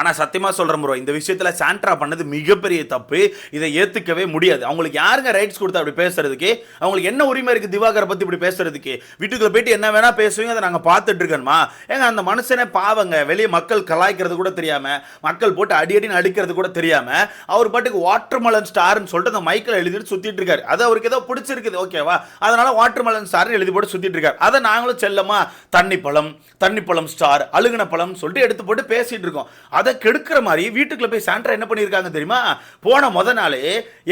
ஆனால் சத்தியமாக சொல்கிறேன் ப்ரோ இந்த விஷயத்தில் சாண்ட்ரா பண்ணது மிகப்பெரிய தப்பு. இதை ஏற்றுக்கவே முடியாது. அவங்களுக்கு யாருங்க ரைட்ஸ் கொடுத்தா அப்படி பேசுறதுக்கு? அவங்களுக்கு என்ன உரிமை இருக்குது திவாகரை பற்றி இப்படி பேசுறதுக்கு? வீட்டுக்குள்ள போயிட்டு என்ன வேணால் பேசுவீங்க அதை நாங்கள் பார்த்துட்டு இருக்கணுமா? ஏங்க அந்த மனுஷனே பாவங்க. வெளியே மக்கள் கலாய்க்கிறது கூட தெரியாமல் மக்கள் போட்டு அடி அடின்னு அடிக்கிறது கூட தெரியாமல் அவர் பாட்டுக்கு வாட்டர்மலன் ஸ்டார்னு சொல்லிட்டு அந்த மைக்கில் எழுதிட்டு சுற்றிட்டு இருக்காரு. அது அவருக்கு ஏதோ பிடிச்சிருக்குது. ஓகேவா அதனால் வாட்டர் மலன் ஸ்டார்னு எழுதி போட்டு சுற்றிட்டு இருக்காரு. அதை நாங்களும் செல்லமா? தண்ணி பழம் தண்ணி பழம் ஸ்டார் அழுகுன பழம் சொல்லிட்டு எடுத்து போட்டு பேசிகிட்டு இருக்கோம். அதை கெடுக்கிற மாதிரி வீட்டுக்குள்ளே போய் சாண்ட்ரா என்ன பண்ணியிருக்காங்க தெரியுமா? போன முத நாளே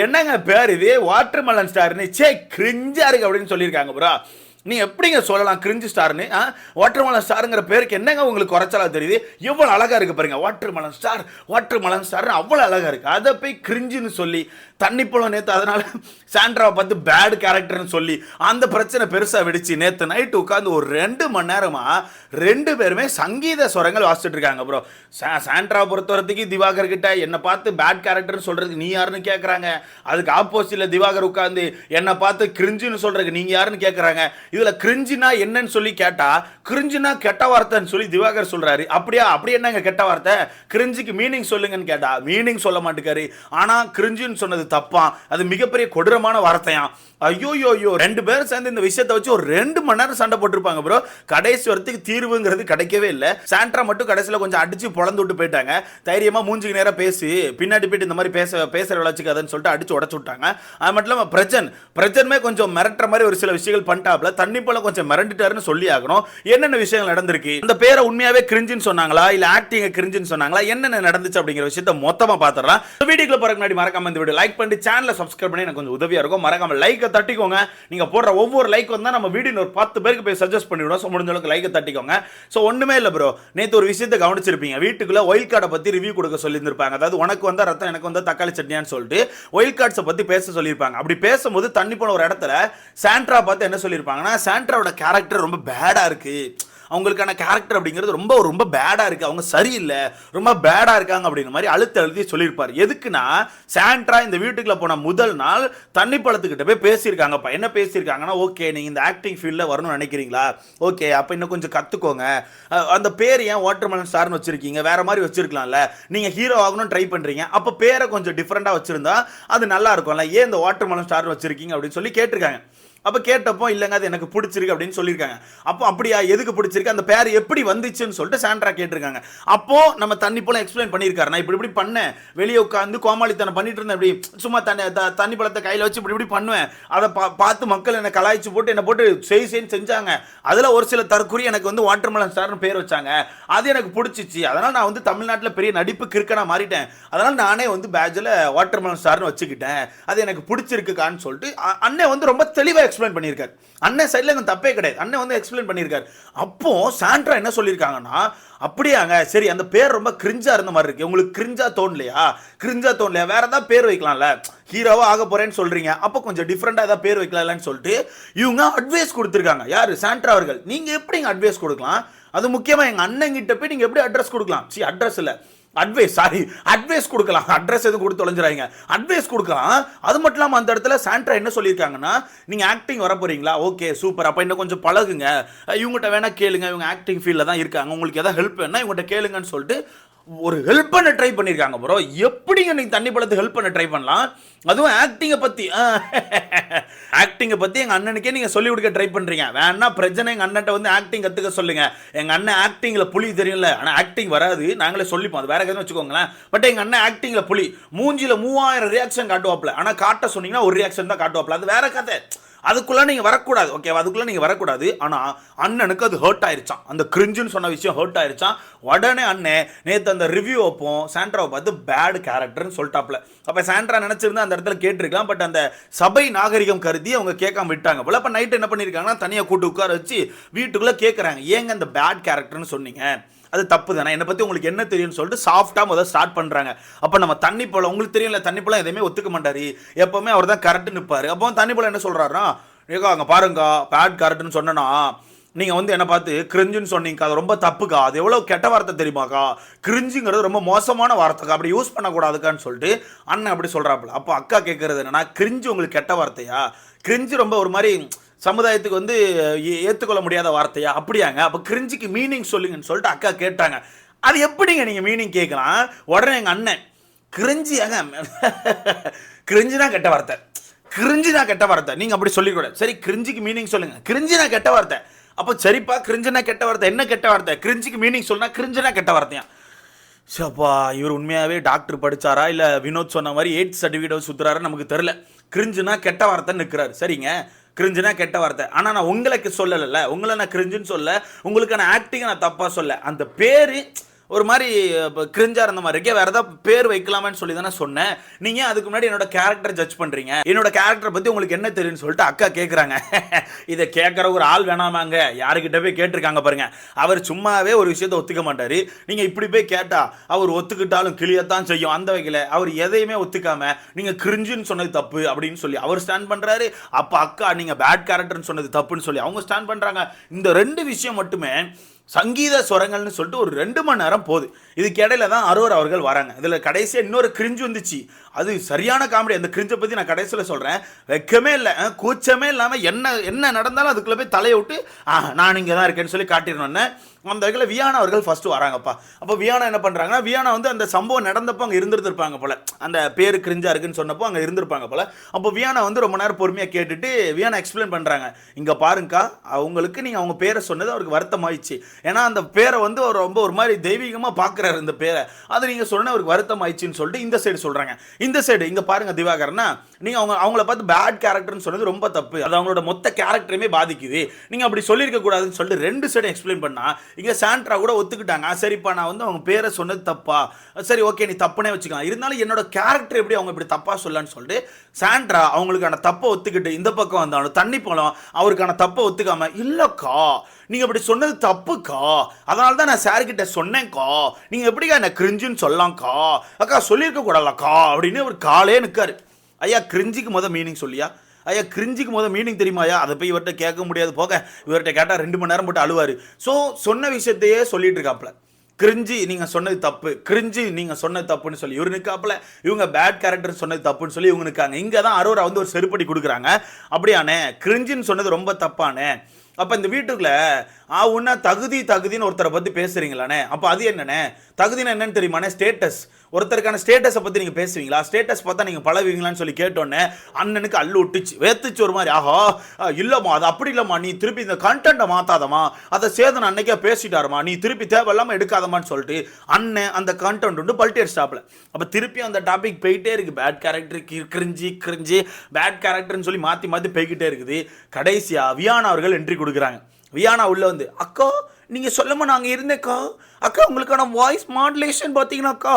என்னங்க பேர் இது? வாட்டர்மலன் ஸ்டார்னு. சே கிரிஞ்சா இருக்கு அப்படின்னு சொல்லியிருக்காங்க ப்ரோ நீ எப்படிங்க சொல்லலாம் கிரிஞ்சு ஸ்டார்னு வாட்டர்மலன் ஸ்டாருங்கிற பேருக்கு என்னங்க உங்களுக்கு குறைச்சலா தெரியுது? எவ்வளோ அழகாக இருக்குது பாருங்க வாட்டர்மலன் ஸ்டார் வாட்டர்மலன் ஸ்டார்னு அவ்வளோ அழகாக இருக்குது அதை போய் கிரிஞ்சுன்னு சொல்லி தண்ணி போல நேற்று அதனால் சாண்ட்ராவை பார்த்து பேட் கேரக்டர்னு சொல்லி அந்த பிரச்சனை பெருசாக வெடிச்சு நேற்று நைட்டு உட்காந்து ஒரு ரெண்டு மணி நேரமாக ரெண்டு பேருமே சங்கீத ஸ்வரங்கள் வாசிச்சுட்டு இருக்காங்க ப்ரோ சாண்ட்ராவை பொறுத்த வரத்துக்கு திவாகர் கிட்ட என்னை பார்த்து பேட் கேரக்டர்னு சொல்கிறதுக்கு நீ யாருன்னு கேட்குறாங்க அதுக்கு ஆப்போசிட்டில் திவாகர் உட்காந்து என்னை பார்த்து கிரிஞ்சுன்னு சொல்கிறதுக்கு நீங்கள் யாருன்னு கேட்குறாங்க இதுல கிரிஞ்சினா என்னன்னு சொல்லி கேட்டா கிரிஞ்சினா கெட்ட வார்த்தைன்னு சொல்லி திவாகர் சொல்றாரு. அப்படியா? அப்படி என்னங்க கெட்ட வார்த்தை? கிரிஞ்சுக்கு மீனிங் சொல்லுங்கன்னு கேட்டா மீனிங் சொல்ல மாட்டேக்காரு. ஆனா கிரிஞ்சுன்னு சொன்னது தப்பான் அது மிகப்பெரிய கொடூரமான வார்த்தையாம். ஐயோ ஐயோ ரெண்டு பேரும் சேர்ந்து இந்த விஷயத்தை வச்சு ஒரு ரெண்டு மணி நேரம் சண்டை போட்டிருப்பாங்க ப்ரோ கடைசி வரத்துக்கு தீர்வுங்கிறது கிடைக்கவே இல்லை. சாண்ட்ரா மட்டும் கடைசியில் கொஞ்சம் அடிச்சு பொழந்து விட்டு போயிட்டாங்க. தைரியமாக மூஞ்சுக்கு நேரம் பேசி பின்னாடி போயிட்டு இந்த மாதிரி பேச பேசுற வளர்ச்சிக்காதுன்னு சொல்லிட்டு அடிச்சு உடச்சு விட்டாங்க. அது மட்டும் இல்லாமல் பிரஜன் பிரஜன்மே கொஞ்சம் மிரட்டுற மாதிரி ஒரு சில விஷயங்கள் பண்ணிட்டாப்ல. தண்ணி போல கொஞ்சம் மிரண்டுட்டாருன்னு சொல்லி ஆகணும் என்னென்ன விஷயங்கள் நடந்திருக்கு? இந்த பேரை உண்மையாவே கிரிஞ்சின்னு சொன்னாங்களா? இல்லை ஆக்டிங்கை கிரிஞ்சுன்னு சொன்னாங்களா? என்னென்ன நடந்துச்சு அப்படிங்கிற விஷயத்த மொத்தமாக பார்த்துடலாம் வீடியோக்குள்ள போகிற முன்னாடி மறக்காம இந்த வீடியோ லைக் பண்ணி சேனலை சப்ஸ்கிரைப் பண்ணி எனக்கு கொஞ்சம் உதவியாக இருக்கும். மறக்காம லைக்கை தட்டிக்கோங்க. நீங்க போடுற ஒவ்வொரு லைக் வந்தால் நம்ம வீடியோ ஒரு பத்து பேருக்கு போய் சஜஸ்ட் பண்ணிவிடும் ஸோ முடிஞ்ச அளவுக்கு லைக்கை தட்டிக்கோங்க. ஸோ ஒன்றுமே இல்லை ப்ரோ நேற்று ஒரு விஷயத்தை கவனிச்சிருப்பீங்க. வீட்டுக்குள்ளே ஒயில் கார்டை பற்றி ரிவ்யூ கொடுக்க சொல்லியிருந்திருப்பாங்க. அதாவது உனக்கு வந்தால் ரத்தம் எனக்கு வந்தால் தக்காளி சட்னியான்னு சொல்லிட்டு ஒயில் கார்ட்ஸை பற்றி பேச சொல்லியிருப்பாங்க. அப்படி பேசும்போது தண்ணி போன ஒரு இடத்துல சாண்ட்ரா பார்த்து என்ன சொல்லியிருப்பாங்கன்னா சாண்ட்ராவோட கேரக்டர் ரொம்ப பேடாக இருக்கு. அவங்களுக்கான கேரக்டர் அப்படிங்கிறது ரொம்ப ரொம்ப பேடாக இருக்குது அவங்க சரியில்லை. ரொம்ப பேடாக இருக்காங்க அப்படிங்கிற மாதிரி அழுத்த அழுத்தி சொல்லியிருப்பார். எதுக்குன்னா சாண்ட்ரா இந்த வீட்டுக்குள்ளே போன முதல் நாள் தண்ணி பழத்துக்கிட்ட போய் பேசியிருக்காங்கப்பா. என்ன பேசியிருக்காங்கன்னா ஓகே நீங்கள் இந்த ஆக்டிங் ஃபீல்டில் வரணும்னு நினைக்கிறீங்களா? ஓகே அப்போ இன்னும் கொஞ்சம் கற்றுக்கோங்க அந்த பேர் ஏன் வாட்டர்மெலன் ஸ்டார்னு வச்சுருக்கீங்க? வேறு மாதிரி வச்சிருக்கலாம்ல. நீங்கள் ஹீரோ ஆகணும்னு ட்ரை பண்ணுறீங்க அப்போ பேரை கொஞ்சம் டிஃப்ரெண்ட்டாக வச்சுருந்தா அது நல்லா இருக்கும்ல. ஏன் இந்த வாட்டர்மெலன் ஸ்டார்னு வச்சுருக்கீங்க அப்படின்னு சொல்லி கேட்டிருக்காங்க. அப்போ கேட்டப்போ இல்லைங்க அது எனக்கு பிடிச்சிருக்கு அப்படின்னு சொல்லியிருக்காங்க. அப்போ அப்படியா எதுக்கு பிடிச்சிருக்கு? அந்த பேர் எப்படி வந்துச்சுன்னு சொல்லிட்டு சாண்ட்ரா கேட்டிருக்காங்க. அப்போ நம்ம தண்ணி போல எக்ஸ்பிளைன் பண்ணியிருக்காரு. நான் இப்படி இப்படி பண்ணேன். வெளியே உட்காந்து கோமாளித்தனை பண்ணிட்டு இருந்தேன். இப்படி சும்மா தண்ணி த- தண்ணி பழத்தை கையில் வச்சு இப்படி இப்படி பண்ணுவேன். அதை பா பார்த்து மக்கள் என்னை கலாய்ச்சி போட்டு என்னை போட்டு செய் செய்ன்னு செஞ்சாங்க. அதில் ஒரு சில தற்குறி எனக்கு வந்து வாட்டர்மெலன் ஸ்டார்னு பேர் வச்சாங்க. அது எனக்கு பிடிச்சிச்சு. அதனால் நான் வந்து தமிழ்நாட்டில் பெரிய நடிப்பு கிறுக்கனா மாறிட்டேன். அதனால் நானே வந்து பேட்சில் வாட்டர்மெலன் ஸ்டார்னு வச்சுக்கிட்டேன். அது எனக்கு பிடிச்சிருக்குக்கான்னு சொல்லிட்டு அண்ணன் வந்து ரொம்ப தெளிவாக எக்ஸ்பிளைன் பண்ணியிருக்காரு. அண்ணன் சைடில் எங்கள் தப்பே கிடையாது. அண்ணன் வந்து எக்ஸ்பிளைன் பண்ணியிருக்காரு. அப்போ சாண்ட்ரா என்ன சொல்லியிருக்காங்கன்னா அப்படியாங்க சரி அந்த பேர் ரொம்ப கிரிஞ்சாக இருந்த மாதிரி இருக்கு. உங்களுக்கு கிரிஞ்சா தோணலையா? கிரிஞ்சா தோணலையா? வேற ஏதாவது பேர் வைக்கலாம்ல? ஹீரோவாக ஆக போறேன்னு சொல்றீங்க. அப்போ கொஞ்சம் டிஃப்ரெண்ட்டாக ஏதாவது பேர் வைக்கலாம்லன்னு சொல்லிட்டு இவங்க அட்வைஸ் கொடுத்துருக்காங்க. யாரு? சாண்ட்ரா அவர்கள். நீங்க எப்படிங்க அட்வைஸ் கொடுக்கலாம்? அது முக்கியமாக எங்கள் அண்ணன் கிட்ட போய் நீங்கள் எப்படி அட்ரஸ் கொடுக்கலாம்? சி அட்ரஸ் இல்லை. அட்வைஸ் சாரி அட்வைஸ் கொடுக்கலாம். அட்ரஸ் எதுவும் கொடுத்து தொலைஞ்சிடாங்க அட்வைஸ் கொடுக்கலாம். அது மட்டும் இல்லாமல் அந்த இடத்துல சாண்ட்ரா என்ன சொல்லியிருக்காங்கன்னா நீங்கள் ஆக்டிங் வர போறீங்களா ஓகே சூப்பர் அப்போ இன்னும் கொஞ்சம் பழகுங்க. இவங்ககிட்ட வேணால் கேளுங்க. இவங்க ஆக்டிங் ஃபீல்டில் தான் இருக்காங்க. உங்களுக்கு எதாவது ஹெல்ப் வேணா இவங்ககிட்ட கேளுங்கன்னு சொல்லிட்டு ஒரு ஹெல்ப் பண்ண ட்ரை பண்ணியிருக்காங்க ப்ரோ எப்படிங்க நீங்கள் தண்ணி பழத்தை ஹெல்ப் பண்ண ட்ரை பண்ணலாம்? அதுவும் ஆக்டிங்கை பற்றி ஆக்டிங்கை பற்றி எங்கள் அண்ணனுக்கே நீங்கள் சொல்லிக் கொடுக்க ட்ரை பண்ணுறீங்க வேணா பிரச்சனை எங்கள் அண்ணன்ட்ட வந்து ஆக்டிங் கற்றுக்க சொல்லுங்கள் எங்கள் அண்ணன் ஆக்டிங்கில் புலி தெரியும்ல. ஆனால் ஆக்டிங் வராது. நாங்களே சொல்லிப்போம். அது வேற எதுவும் வச்சுக்கோங்களேன். பட் எங்கள் அண்ணன் ஆக்டிங்கில் புலி. மூஞ்சியில் மூவாயிரம் ரியாக்ஷன் காட்டுவாப்ல ஆனால் காட்ட சொன்னீங்கன்னா ஒரு ரியாக்ஷன் தான் காட்டுவாப்பில். அது வேற கதை. அதுக்குள்ளே நீங்கள் வரக்கூடாது ஓகேவா அதுக்குள்ளே நீங்கள் வரக்கூடாது. ஆனால் அண்ணனுக்கு அது ஹர்ட் ஆயிருச்சான் அந்த கிரிஞ்சுன்னு சொன்ன விஷயம் ஹர்ட் ஆயிருச்சான் உடனே அண்ணன் நேற்று அந்த ரிவ்யூ வைப்போம். சாண்ட்ராவை பார்த்து பேட் கேரக்டர்னு சொல்லிட்டாப்ல அப்போ சாண்ட்ரா நினச்சிருந்தா அந்த இடத்துல கேட்டிருக்கலாம். பட் அந்த சபை நாகரிகம் கருதி அவங்க கேட்காம விட்டாங்க போல. அப்போ நைட்டு என்ன பண்ணிருக்காங்கன்னா தனியாக கூட்டு உட்கார வச்சு வீட்டுக்குள்ளே கேட்குறாங்க ஏங்க அந்த பேட் கேரக்டர்னு சொன்னீங்க? அது தப்பு தானே என்னை பற்றி உங்களுக்கு என்ன தெரியும்னு சொல்லிட்டு சாஃப்டாக முதல்ல ஸ்டார்ட் பண்ணுறாங்க அப்போ நம்ம தண்ணி பழம் உங்களுக்கு தெரியல தண்ணி பழம் எதையுமே ஒத்துக்க மாட்டார். எப்போவுமே அவர் தான் கரெக்ட் நிற்பார் அப்போ தண்ணி பழம் என்ன சொல்கிறாருன்னா ஏகா அங்கே பாருங்கா பேட் கரெக்டுன்னு சொன்னேன்னா நீங்கள் வந்து என்ன பார்த்து கிரிஞ்சுன்னு சொன்னீங்கக்கா அது ரொம்ப தப்புக்கா? அது எவ்வளோ கெட்ட வார்த்தை தெரியுமாக்கா? கிரிஞ்சுங்கிறது ரொம்ப மோசமான வார்த்தைக்கா? அப்படி யூஸ் பண்ணக்கூடாதுக்கான்னு சொல்லிட்டு அண்ணன் அப்படி சொல்கிறாப்புல அப்போ அக்கா கேட்குறது என்னன்னா கிரிஞ்சு உங்களுக்கு கெட்ட வார்த்தையா? கிரிஞ்சு ரொம்ப ஒரு மாதிரி சமுதாயத்துக்கு வந்து ஏ- முடியாத வார்த்தையா? அப்படியாங்க. அப்போ கிரிஞ்சுக்கு மீனிங் சொல்லுங்கன்னு சொல்லிட்டு அக்கா கேட்டாங்க. அது எப்படிங்க நீங்கள் மீனிங் கேட்கலாம்? உடனே எங்கள் அண்ணன் கிரிஞ்சியாக கிரிஞ்சினா கெட்ட வார்த்தை. கிரிஞ்சினா கெட்ட வார்த்தை. நீங்கள் அப்படி சொல்லிக்கூடாது. சரி கிரிஞ்சிக்கு மீனிங் சொல்லுங்கள் கிரிஞ்சினா கெட்ட வார்த்தை. அப்போ சரிப்பா கிரிஞ்சினா கெட்ட வார்த்தை. என்ன கெட்ட வார்த்தை? கிரிஞ்சிக்கு மீனிங் சொன்னால் கிரிஞ்சினா கெட்ட வார்த்தையா? சப்பா இவர் உண்மையாகவே டாக்டர் படிச்சாரா? இல்லை வினோத் சொன்ன மாதிரி எயிட் சர்டிஃபிகேட் சுற்றுறாரு நமக்கு தெரில கிரிஞ்சுனா கெட்ட வார்த்தைன்னு நிற்கிறாரு சரிங்க. கிரிஞ்சுனா கெட்ட வார்த்தை. ஆனால் நான் உங்களுக்கு சொல்லலைல்ல. உங்களை நான் கிரிஞ்சுன்னு சொல்ல உங்களுக்கான ஆக்டிங்கை நான் தப்பாக சொல்ல. அந்த பேர் ஒரு மாதிரி கிரிஞ்சா இருந்த மாதிரி இருக்கே. வேற ஏதாவது பேர் வைக்கலாமான்னு சொல்லி தானே சொன்னேன். நீங்க அதுக்கு முன்னாடி என்னோட கேரக்டர் ஜட்ஜ் பண்றீங்க? என்னோட கேரக்டரை பத்தி உங்களுக்கு என்ன தெரியும்னு சொல்லிட்டு அக்கா கேட்குறாங்க இதை கேட்குற ஒரு ஆள் வேணாமாங்க. யாருக்கிட்ட போய் கேட்டிருக்காங்க பாருங்க. அவர் சும்மாவே ஒரு விஷயத்த ஒத்துக்க மாட்டாரு. நீங்க இப்படி போய் கேட்டா அவர் ஒத்துக்கிட்டாலும் கிளியத்தான் செய்யும். அந்த வகையில் அவர் எதையுமே ஒத்துக்காம நீங்க கிரிஞ்சுன்னு சொன்னது தப்பு அப்படின்னு சொல்லி அவர் ஸ்டாண்ட் பண்றாரு. அப்ப அக்கா நீங்க பேட் கேரக்டர்னு சொன்னது தப்புன்னு சொல்லி அவங்க ஸ்டாண்ட் பண்றாங்க. இந்த ரெண்டு விஷயம் மட்டுமே சங்கீத சுரங்கள்னு சொல்லிட்டு ஒரு ரெண்டு மணி நேரம் போகுது. இதுக்கு இடையில தான் அரோர் அவர்கள் வராங்க. இதில் கடைசியாக இன்னொரு கிரிஞ்சு வந்துச்சு. அது சரியான காமெடி. அந்த கிரிஞ்சை பற்றி நான் கடைசியில் சொல்கிறேன் வெக்கமே இல்லை. கூச்சமே இல்லாமல் என்ன என்ன நடந்தாலும் அதுக்குள்ளே போய் தலையை விட்டு நான் இங்கே தான் இருக்கேன்னு சொல்லி காட்டிடணுன்னு அந்த வகையில் வியானா அவர்கள் ஃபஸ்ட்டு வராங்கப்பா. அப்போ வியானா என்ன பண்ணுறாங்கன்னா வியானா வந்து அந்த சம்பவம் நடந்தப்போ அங்கே இருந்துருப்பாங்க போல. அந்த பேர் கிரிஞ்சாக இருக்குன்னு சொன்னப்போ அங்கே இருந்திருப்பாங்க போல. அப்போ வியானா வந்து ரொம்ப நேரம் பொறுமையாக கேட்டுட்டு வியானா எக்ஸ்பிளைன் பண்ணுறாங்க இங்கே பாருங்கக்கா அவங்களுக்கு நீங்கள் அவங்க பேரை சொன்னது அவருக்கு வருத்தமாயிடுச்சு. ஏன்னா அந்த பேரை வந்து அவர் ரொம்ப ஒரு மாதிரி தெய்வீகமாக பார்க்குறாரு இந்த பேரை. அது நீங்கள் சொன்ன அவருக்கு வருத்தம் ஆயிடுச்சுன்னு சொல்லிட்டு இந்த சைடு சொல்கிறாங்க இந்த சைடு இங்கே பாருங்க திவாகர்னா நீங்கள் அவங்க அவங்கள பார்த்து பேட் கேரக்டர்னு சொன்னது ரொம்ப தப்பு. அது அவங்களோட மொத்த கேரக்டருமே பாதிக்குது. நீங்கள் அப்படி சொல்லியிருக்க கூடாதுன்னு சொல்லிட்டு ரெண்டு சைடு எக்ஸ்பிளைன் பண்ணால் இங்கே சாண்ட்ரா கூட ஒத்துக்கிட்டாங்க. சரிப்பா நான் வந்து அவங்க பேரை சொன்னது தப்பா. சரி ஓகே நீ தப்புனே வச்சுக்கலாம். இருந்தாலும் என்னோட கேரக்டர் எப்படி அவங்க இப்படி தப்பாக சொல்லலான்னு சொல்லிட்டு சாண்ட்ரா அவங்களுக்கான தப்பை ஒத்துக்கிட்டு இந்த பக்கம் வந்தாலும் தண்ணி போலாம் அவருக்கான தப்பை ஒத்துக்காம இல்லைக்கா நீங்கள் அப்படி சொன்னது தப்புக்கா? அதனால தான் நான் சார்கிட்ட சொன்னேன்க்கா. நீங்கள் எப்படிக்கா என்ன கிரிஞ்சுன்னு சொல்லலாம்க்கா அக்கா சொல்லியிருக்க கூடாதுலக்கா அப்படின்னு ஒரு காலே நிற்காரு ஐயா கிரிஞ்சிக்கு மொதல் மீனிங் சொல்லியா? ஐயா கிரிஞ்சிக்கு மொதல் மீனிங் தெரியுமாயா அதை போய் இவர்கிட்ட கேட்க முடியாது போக. இவர்கிட்ட கேட்டால் ரெண்டு மணி நேரம் போட்டு அழுவார். ஸோ சொன்ன விஷயத்தையே சொல்லிட்டு இருக்காப்ல கிரிஞ்சி நீங்கள் சொன்னது தப்பு. கிரிஞ்சி நீங்கள் சொன்னது தப்புன்னு சொல்லி. இவர் நிற்காப்புல இவங்க பேட் கேரக்டர் சொன்னது தப்புன்னு சொல்லி இவங்க நிற்காங்க இங்கே தான் அரோரா வந்து ஒரு செருப்படி கொடுக்குறாங்க. அப்படியானே கிரிஞ்சின்னு சொன்னது ரொம்ப தப்பானே அப்போ இந்த வீட்டுக்குள்ளே ஆ உன்ன தகுதி தகுதின்னு ஒருத்தரை பற்றி பேசுகிறீங்களானே அப்போ அது என்னண்ணே? தகுதின்னு என்னன்னு தெரியுமாண்ணே? ஸ்டேட்டஸ் ஒருத்தருக்கான ஸ்டேட்டஸை பற்றி நீங்கள் பேசுவீங்களா? ஸ்டேட்டஸ் பார்த்தா நீங்கள் பழகுவீங்களான்னு சொல்லி கேட்டோன்னே அண்ணனுக்கு அல்லு ஒட்டுச்சு வேத்துச்சு ஒரு மாதிரி. ஆஹா ஆ, இல்லைம்மா அது அப்படி இல்லைம்மா. நீ திருப்பி இந்த கண்டென்ட்டை மாற்றாதம்மா அதை சேதன் அன்னைக்கே பேசிட்டாருமா நீ திருப்பி தேவையில்லாமல் எடுக்காதமான்னு சொல்லிட்டு அண்ணன் அந்த கண்டென்ட் வந்து பல்டியர் ஸ்டாப்பில் அப்போ திருப்பி அந்த டாபிக் போயிட்டே இருக்குது bad character cringe cringe bad கேரக்டர்னு சொல்லி மாற்றி மாற்றி போய்கிட்டே இருக்குது. கடைசியாக வியானா அவர்கள் என்ட்ரி கொடுக்குறாங்க. வியானா உள்ளே வந்து அக்கா நீங்கள் சொல்லமா நாங்கள் இருந்தேக்கா அக்கா உங்களுக்கான வாய்ஸ் மாடுலேஷன் பார்த்தீங்கன்னாக்கா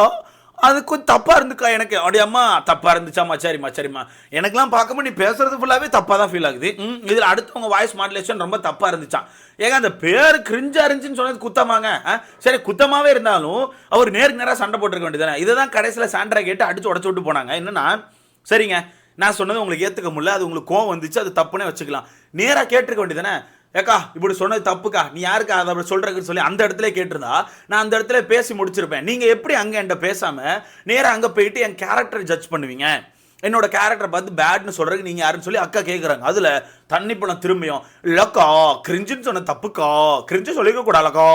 அது கொஞ்சம் தப்பாக இருந்துக்கா எனக்கு. அப்படியாம்மா தப்பாக இருந்துச்சாம்மா சரிம்மா சரிம்மா எனக்குலாம் பார்க்கும்போது நீ பேசுறது ஃபுல்லாகவே தப்பாக தான் ஃபீல் ஆகுது. ம் இதில் அடுத்தவங்க வாய்ஸ் மாடுலேஷன் ரொம்ப தப்பாக இருந்துச்சான் ஏங்க அந்த பேர் கிரிஞ்சாக இருந்துச்சுன்னு சொன்னது குத்தமாங்க. சரி குத்தமாகவே இருந்தாலும் அவர் நேருக்கு நேராக சண்டை போட்டிருக்க வேண்டியதானே இதை தான் கடைசியில் சாண்ட்ரா கேட்டு அடிச்சு உடச்சு விட்டு போனாங்க. என்னன்னா சரிங்க நான் சொன்னது உங்களுக்கு ஏற்றுக்க முடியல அது உங்களுக்கு கோவம் வந்துச்சு அது தப்புனே வச்சுக்கலாம். நேராக கேட்டிருக்க வேண்டியதானே ஏக்கா இப்படி சொன்னது தப்புக்கா? நீ யாருக்கா அதை அப்படி சொல்கிறக்குன்னு சொல்லி அந்த இடத்துல கேட்டிருந்தா நான் அந்த இடத்துல பேசி முடிச்சிருப்பேன். நீங்கள் எப்படி அங்கே என்கிட்ட பேசாமல் நேராக அங்கே போயிட்டு என் கேரக்டர் ஜட்ஜ் பண்ணுவீங்க? என்னோட கேரக்டர் பார்த்து பேட்னு சொல்கிறதுக்கு நீங்கள் யாருன்னு சொல்லி அக்கா கேட்குறாங்க அதில் தண்ணி பணம் திரும்பியும் இல்லைக்கா கிரிஞ்சுன்னு சொன்ன தப்புக்கா? கிரிஞ்சு சொல்லிக்க கூடாதுலக்கா.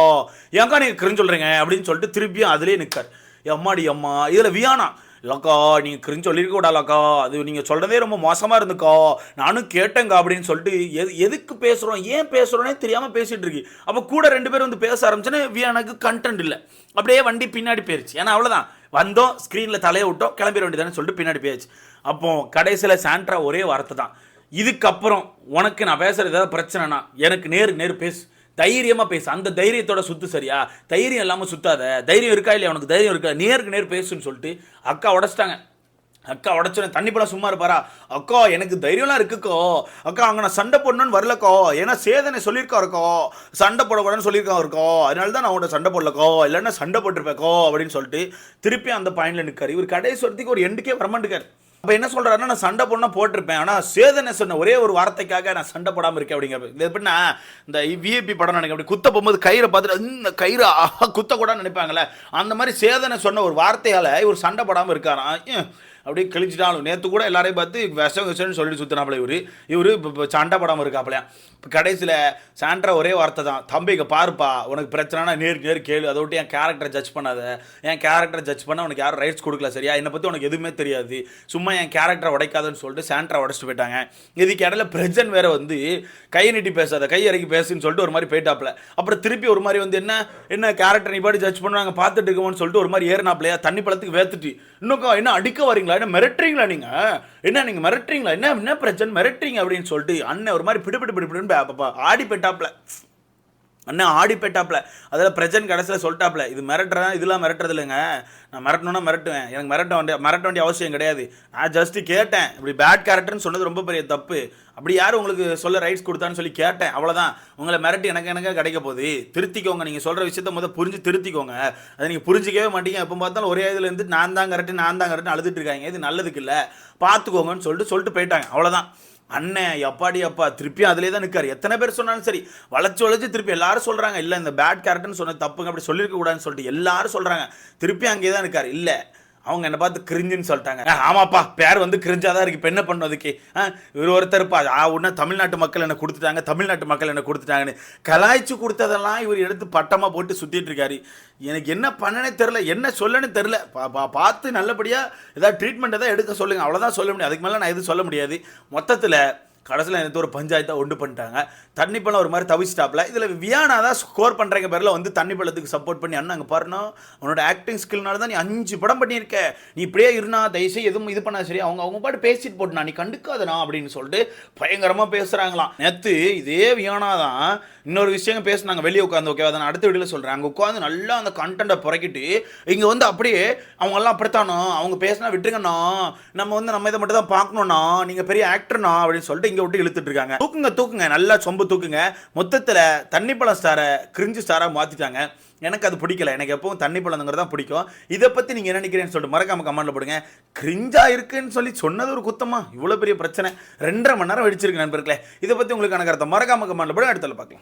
ஏங்கா நீங்கள் கிரிஞ்சு சொல்கிறீங்க அப்படின்னு சொல்லிட்டு திரும்பியும் அதுலேயே நிற்கார் எம்மாடி அம்மா இதில் வியானா லக்கா நீங்கள் கிரிஞ்சு சொல்லியிருக்க கூடாதுலக்கா அது நீங்கள் சொல்கிறதே ரொம்ப மோசமாக இருந்துக்கா. நானும் கேட்டேங்க அப்படின்னு சொல்லிட்டு எது எதுக்கு பேசுகிறோம் ஏன் பேசுகிறோன்னே தெரியாமல் பேசிகிட்டு இருக்கு. அப்போ கூட ரெண்டு பேரும் வந்து பேச ஆரம்பிச்சோன்னே எனக்கு கண்டென்ட் இல்லை. அப்படியே வண்டி பின்னாடி போயிருச்சு. ஏன்னா அவ்வளோதான் வந்தோம் ஸ்க்ரீனில் தலையை விட்டோம் கிளம்பிட வேண்டியதானே சொல்லிட்டு பின்னாடி போயாச்சு. அப்போ கடைசியில் சாண்ட்ரா ஒரே வார்த்தை தான் இதுக்கப்புறம் உனக்கு நான் பேசுகிறது ஏதாவது பிரச்சனைனா எனக்கு நேரு நேர் பேசு. தைரியமா பேசு. அந்த தைரியத்தோட சுத்து சரியா? தைரியம் இல்லாமல் சுத்தாத. தைரியம் இருக்கா இல்லையா? உனக்கு தைரியம் இருக்கா? நேருக்கு நேர் பேசுன்னு சொல்லிட்டு அக்கா உடைச்சிட்டாங்க. அக்கா உடச்சோன்னே தண்ணி பழம் சும்மா இருப்பாரா? அக்கா எனக்கு தைரியம்லாம் இருக்குக்கோ. அக்கா அங்கே நான் சண்டை போடணும்னு வரலக்கோ. ஏன்னா சேதனை சொல்லியிருக்கோம் இருக்கோ. சண்டை போடக்கூடாதுன்னு சொல்லியிருக்கா இருக்கோ. அதனால தான் நான் உன்கிட்ட சண்டை போடலக்கோ. இல்லைன்னா சண்டை போட்டிருப்பேக்கோ அப்படின்னு சொல்லிட்டு திருப்பி அந்த பாயிண்டில் நிற்கார் இவர் கடைசி வரத்துக்கு ஒரு எண்டுக்கே வரமாட்டுக்கார் அப்போ என்ன சொல்கிறாருன்னா நான் சண்டை போடனா போட்டிருப்பேன். ஆனால் சேதனை சொன்ன ஒரே ஒரு வார்த்தைக்காக நான் சண்டை போடாமல் இருக்கேன். அப்படிங்கிற இது எப்படின்னா இந்த விஐபி படம் நினைக்க அப்படி குத்த போகும்போது கயிறை பார்த்துட்டு இந்த கயிறு ஆஹா, கூட நினைப்பாங்களே அந்த மாதிரி சேதனை சொன்ன ஒரு வார்த்தையால் இவர் சண்டை போடாமல் இருக்காராம். அப்படியே கிழிச்சிட்டாலும் நேற்று கூட எல்லாரையும் பார்த்து விஷம் விஷம்னு சொல்லிட்டு சுற்றினாப்புல இவர். இவர் இப்போ சண்டை படம் இருக்காப்புலையா இப்போ கடைசியில் சாண்ட்ரா ஒரே வார்த்தை தான். தம்பிக்கு பாருப்பா. உனக்கு பிரச்சனைனா நேருக்கு நேர் கேளு. அதை விட்டு என் கேரக்டரை ஜட்ஜ் பண்ணாத. என் கேரக்டரை ஜட்ஜ் பண்ண உனக்கு யாரும் ரைட்ஸ் கொடுக்கல சரியா? என்னை பற்றி உனக்கு எதுவுமே தெரியாது. சும்மா என் கேரக்டரை உடைக்காதுன்னு சொல்லிட்டு சாண்ட்ரா உடச்சிட்டு போயிட்டாங்க. இதுக்கு இடையில பிரஜன் வேற வந்து கை நீட்டி பேசாத கை இறக்கி பேசுன்னு சொல்லிட்டு ஒரு மாதிரி போயிட்டாப்ல. அப்புறம் திருப்பி ஒரு மாதிரி வந்து என்ன என்ன கேரக்டர் நீ பாடி ஜட்ஜ் பண்ணுவாங்க? பார்த்துட்டு இருக்கோம்னு சொல்லிட்டு ஒரு மாதிரி ஏறினாப்லையா? தண்ணி பழத்துக்கு வேத்துட்டு. இன்னும் என்ன அடிக்க வரீங்களா? என்ன மிரட்டுறீங்களா நீங்க? என்ன நீங்க மிரட்டுறீங்களா? என்ன என்ன பிரச்சனை? மிரட்டுறீங்க அப்படின்னு சொல்லிட்டு அண்ணன் ஒரு மாதிரி பிடிபிடி பிடிபிடின்னு ஆடி போயிட்டாப்ல அண்ணன் ஆடி போயிட்டாப்ல. அதில் பிரஜன் கடைசியில் சொல்லிட்டாப்ல. இது மிரட்டுறேன் இதெல்லாம் மிரட்டுறது இல்லைங்க. நான் மிரட்டணும்னா மிரட்டுவேன். எனக்கு மிரட்ட வேண்டிய மிரட்ட வேண்டிய அவசியம் கிடையாது. நான் ஜஸ்ட்டு கேட்டேன். இப்படி பேட் கேரக்டர்னு சொன்னது ரொம்ப பெரிய தப்பு. அப்படி யார் உங்களுக்கு சொல்ல ரைட்ஸ் கொடுத்தான்னு சொல்லி கேட்டேன். அவ்வளோதான் உங்களை மிரட்டி எனக்கு எனக்கு கிடைக்க போகுது. திருத்திக்கோங்க. நீங்கள் சொல்கிற விஷயத்த முதல் புரிஞ்சு திருத்திக்கோங்க. அதை நீங்கள் புரிஞ்சிக்கவே மாட்டீங்க. எப்போ பார்த்தாலும் ஒரே இதில் இருந்து நான் தான் கரெக்டு நான் தான் கரெக்டுன்னு அழுதுட்டு இருக்காங்க. இது நல்லதுக்கு இல்லை. பார்த்துக்கோங்கன்னு சொல்லிட்டு சொல்லிட்டு போயிட்டாங்க. அவ்வளோதான் அண்ணன் எப்பாடி அப்பா. திருப்பி அதிலே தான் நிற்கார் எத்தனை பேர் சொன்னாலும் சரி வளைச்சு வளைச்சு திருப்பி எல்லாரும் சொல்கிறாங்க இல்லை இந்த பேட் கேரக்டர்னு சொன்ன தப்புங்க அப்படி சொல்லியிருக்க கூடாதுன்னு சொல்லிட்டு எல்லாரும் சொல்கிறாங்க திருப்பி அங்கேயே தான் நிற்காரு இல்லை அவங்க என்னை பார்த்து கிரிஞ்சுன்னு சொல்லிட்டாங்க. ஆமாப்பா பேர் வந்து கிரிஞ்சாதான் தான் இருக்குது இப்போ என்ன பண்ணுறதுக்கு ஆ இவர் ஒருத்தர்ப்பா ஆ உடனே தமிழ்நாட்டு மக்கள் என்ன கொடுத்துட்டாங்க? தமிழ்நாட்டு மக்கள் என்ன கொடுத்துட்டாங்கன்னு. கலாய்ச்சி கொடுத்ததெல்லாம் இவர் எடுத்து பட்டமாக போட்டு சுற்றிட்டு இருக்காரு. எனக்கு என்ன பண்ணனே தெரில என்ன சொல்லணும்னு தெரில பா பா பார்த்து நல்லபடியாக ஏதாவது ட்ரீட்மெண்ட் ஏதாவது எடுக்க சொல்லுங்கள் அவ்வளோதான் சொல்ல முடியும். அதுக்கு மேலே நான் எதுவும் சொல்ல முடியாது. மொத்தத்தில் கடைசியில் எனக்கு ஒரு பஞ்சாயத்தை ஒன்று பண்ணிட்டாங்க. தண்ணி பழம் ஒரு மாதிரி தவிச்சிட்டாப்ல இதில் வியானா தான் ஸ்கோர் பண்ணுறங்க பேரில் வந்து தண்ணி பழத்துக்கு சப்போர்ட் பண்ணி அண்ணா அங்கே பாருண்ணா உன்னோட ஆக்டிங் ஸ்கில்னால தான் நீ அஞ்சு படம் பண்ணியிருக்க. நீ இப்படியே இருந்தா தயவுசெய்து எதுவும் இது பண்ணா சரி அவங்க அவங்க பாட்டு பேசிட்டு போட்டுனா நீ கண்டுக்காதனா அப்படின்னு சொல்லிட்டு பயங்கரமாக பேசுகிறாங்களாம் நேற்று இதே வியானா தான் இன்னொரு விஷயம் பேசினாங்க வெளியே உட்காந்து ஓகேவா அதை நான் அடுத்த வீடியோவில் சொல்கிறேன் அங்கே உட்காந்து நல்லா அந்த கண்டென்ட்டை புறக்கிட்டு இங்கே வந்து அப்படியே அவங்கெல்லாம் அப்படித்தானோ அவங்க பேசினா விட்டுருங்கண்ணா நம்ம வந்து நம்ம இதை மட்டும் தான் பார்க்கணும்ண்ணா நீங்கள் பெரிய ஆக்டர்ண்ணா அப்படின்னு சொல்லிட்டு இங்கே விட்டு இழுத்துட்டு இருக்காங்க. தூக்குங்க தூக்குங்க. நல்லா சொம்பு தூக்குங்க. மொத்தத்தில் தண்ணி பழம் ஸ்டாரை கிரிஞ்சு ஸ்டாராக மாற்றிட்டாங்க எனக்கு அது பிடிக்கல. எனக்கு எப்பவும் தண்ணி பழங்கிறது தான் பிடிக்கும். இதை பற்றி நீங்கள் என்ன நினைக்கிறேன்னு சொல்லிட்டு மறக்காம கமெண்ட்ல போடுங்க. கிரிஞ்சாக இருக்குன்னு சொல்லி சொன்னது ஒரு குத்தமாக இவ்வளோ பெரிய பிரச்சனை. ரெண்டரை மணி நேரம் வெடிச்சிருக்கு நண்பர்களே. இதை பற்றி உங்களுக்கு கணக்கு மறக்காம கமெண்ட்ல போடுங்க. அடுத்தல பார்க்கலாம்.